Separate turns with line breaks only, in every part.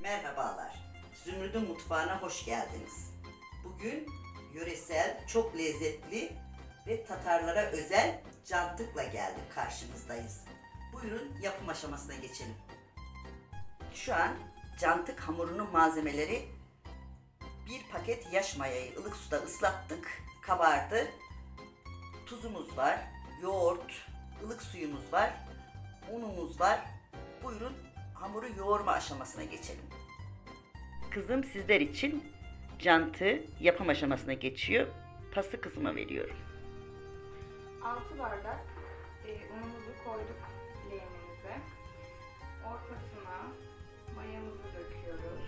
Merhabalar. Zümrüt'ün mutfağına hoş geldiniz. Bugün yöresel, çok lezzetli ve Tatarlara özel cantıkla geldik karşınızdayız. Buyurun yapım aşamasına geçelim. Şu an cantık hamurunun malzemeleri bir paket yaş mayayı ılık suda ıslattık, kabardı. Tuzumuz var, yoğurt, ılık suyumuz var, unumuz var. Buyurun hamuru yoğurma aşamasına geçelim. Kızım sizler için cantı yapım aşamasına geçiyor. Pası kızıma veriyorum.
6 bardak e, unumuzu koyduk leğenimize. Ortasına mayamızı döküyoruz.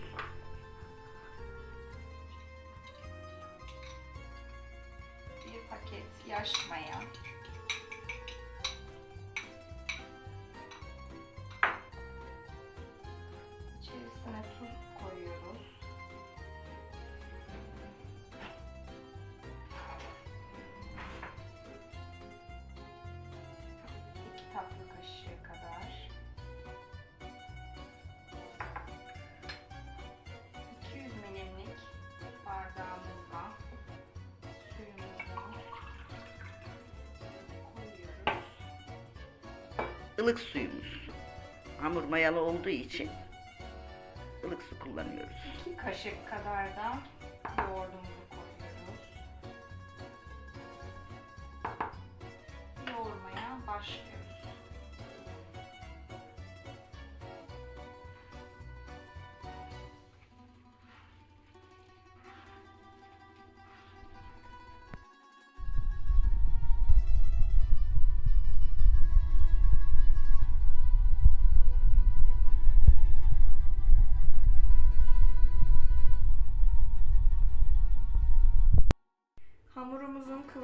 Bir paket yaş maya.
Ilık suyumuz. Hamur mayalı olduğu için ılık su kullanıyoruz.
2 kaşık kadar da yoğurdumuzu koyuyoruz. Yoğurmaya başlıyoruz.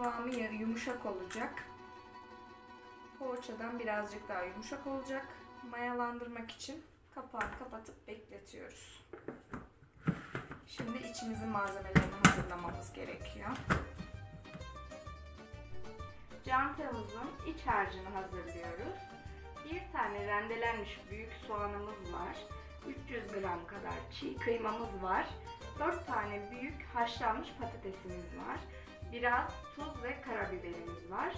Kıvamı yumuşak olacak. Poğaçadan birazcık daha yumuşak olacak. Mayalandırmak için kapağını kapatıp bekletiyoruz. Şimdi içimizin malzemelerini hazırlamamız gerekiyor. Cantamızın iç harcını hazırlıyoruz. Bir tane rendelenmiş büyük soğanımız var. 300 gram kadar çiğ kıymamız var. 4 tane büyük haşlanmış patatesimiz var. Biraz tuz ve karabiberimiz var.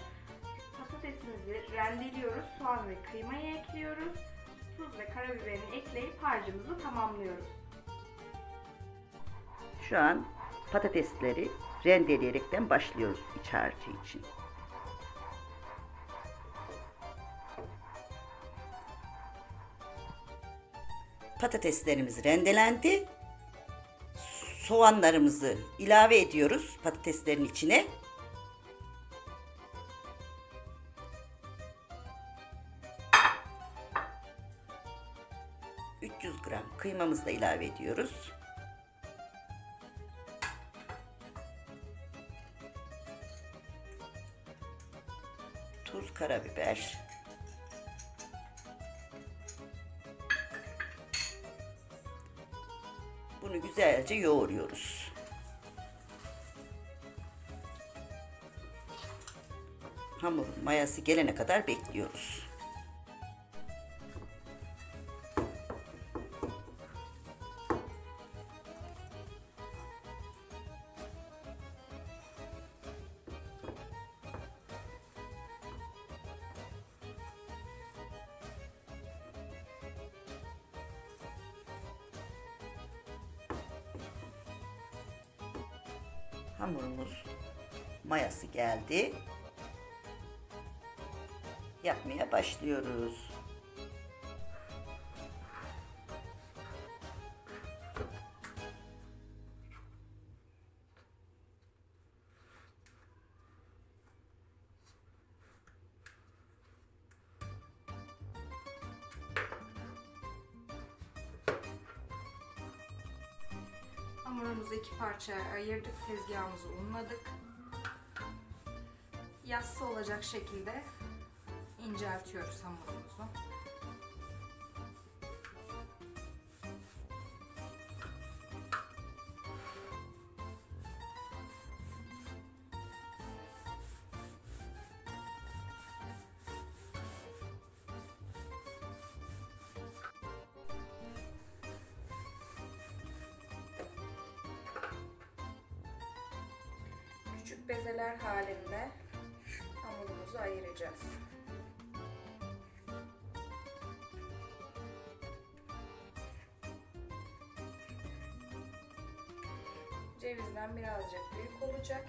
Patatesimizi rendeliyoruz. Soğan ve kıymayı ekliyoruz. Tuz ve karabiberini ekleyip harcımızı tamamlıyoruz.
Şu an patatesleri rendeleyerekten başlıyoruz iç harcı için. Patateslerimiz rendelendi. Soğanlarımızı ilave ediyoruz patateslerin içine. Kıymamızı da ilave ediyoruz. tuz, karabiber. Bunu güzelce yoğuruyoruz. Hamurun mayası gelene kadar bekliyoruz. Hamurumuz mayası geldi. Yapmaya başlıyoruz.
Hamurumuzu iki parçaya ayırdık. Tezgahımızı unladık. Yassı olacak şekilde inceltiyoruz hamurumuzu. Bezeler halinde hamurumuzu ayıracağız. Cevizden birazcık büyük olacak.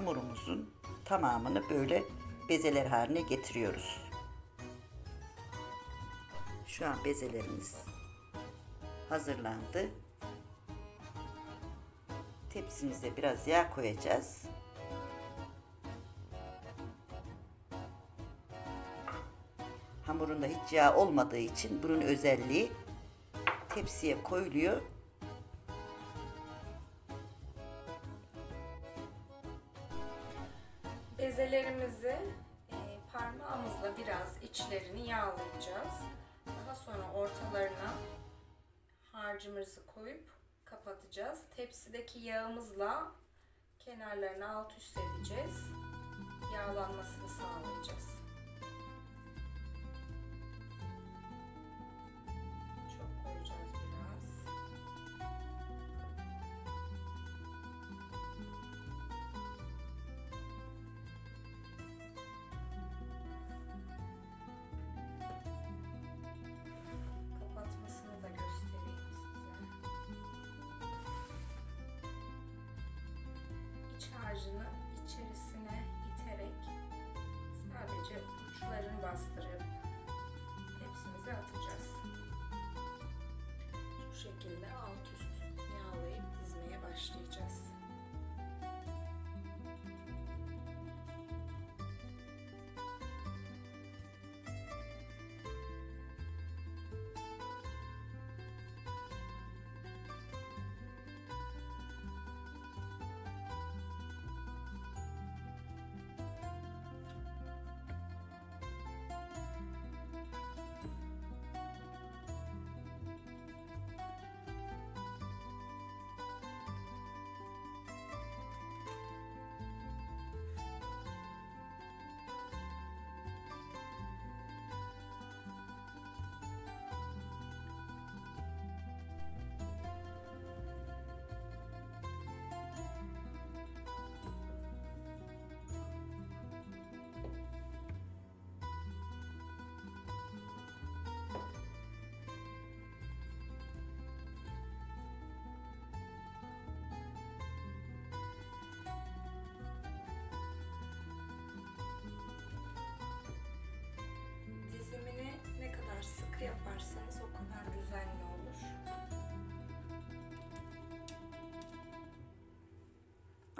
Hamurumuzun tamamını böyle bezeler haline getiriyoruz. Şu an bezelerimiz hazırlandı. Tepsimize biraz yağ koyacağız. Hamurunda hiç yağ olmadığı için bunun özelliği tepsiye koyuluyor.
İçlerini yağlayacağız. Daha sonra ortalarına harcımızı koyup kapatacağız. Tepsideki yağımızla kenarlarını alt üst edeceğiz. Yağlanmasını sağlayacağız. Harcını içerisine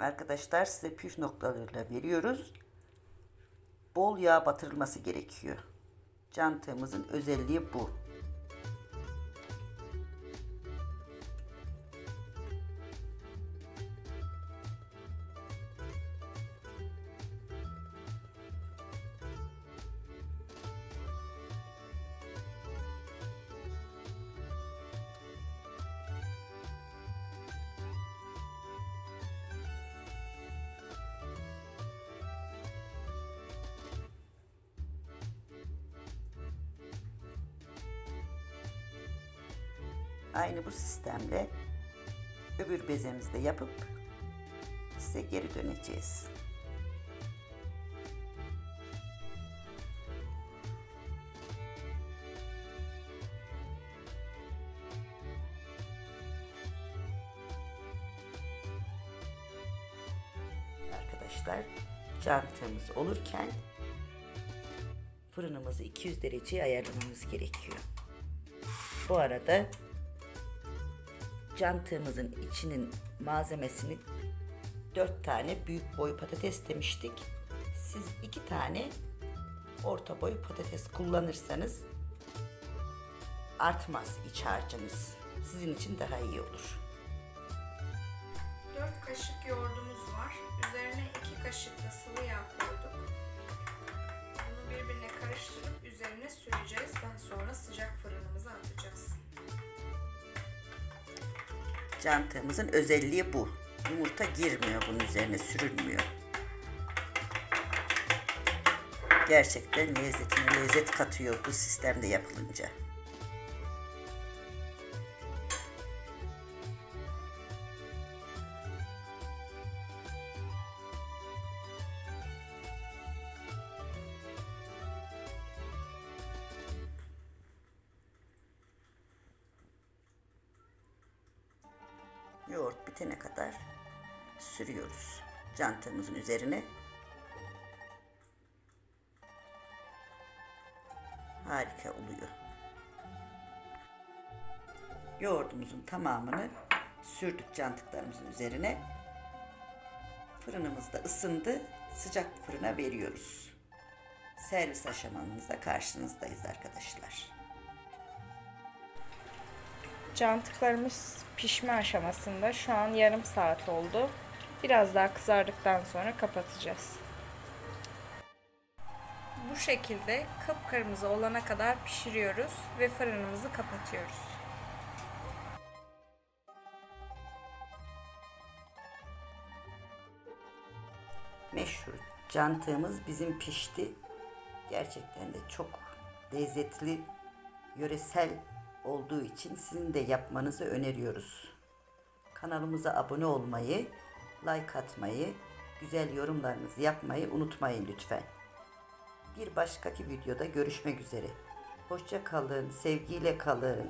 Arkadaşlar size püf noktalarıyla veriyoruz. Bol yağ batırılması gerekiyor. Cantığımızın özelliği bu. Aynı bu sistemle öbür bezemizde yapıp size geri döneceğiz. Arkadaşlar cantığımız olurken fırınımızı 200 dereceye ayarlamamız gerekiyor. Bu arada cantığımızın içinin malzemesini 4 tane büyük boy patates demiştik. Siz 2 tane orta boy patates kullanırsanız artmaz iç harcınız. Sizin için daha iyi olur.
4 kaşık yoğurdumuz var. Üzerine 2 kaşık da sıvı yağ koyduk.
Cantığımızın özelliği bu. Yumurta girmiyor bunun üzerine sürülmüyor. Gerçekten lezzetine lezzet katıyor bu sistemde yapılınca. Bitene kadar sürüyoruz cantığımızın üzerine. Harika oluyor. Yoğurdumuzun tamamını sürdük cantıklarımızın üzerine. Fırınımız da ısındı. Sıcak fırına veriyoruz. Servis aşamamızda karşınızdayız arkadaşlar.
Cantıklarımız pişme aşamasında. Şu an yarım saat oldu. Biraz daha kızardıktan sonra kapatacağız. Bu şekilde kıpkırmızı olana kadar pişiriyoruz ve fırınımızı kapatıyoruz.
meşhur cantığımız bizim pişti. Gerçekten de çok lezzetli, yöresel olduğu için sizin de yapmanızı öneriyoruz. Kanalımıza abone olmayı, like atmayı, güzel yorumlarınızı yapmayı unutmayın lütfen. Bir başkaki videoda görüşmek üzere. Hoşça kalın, sevgiyle kalın.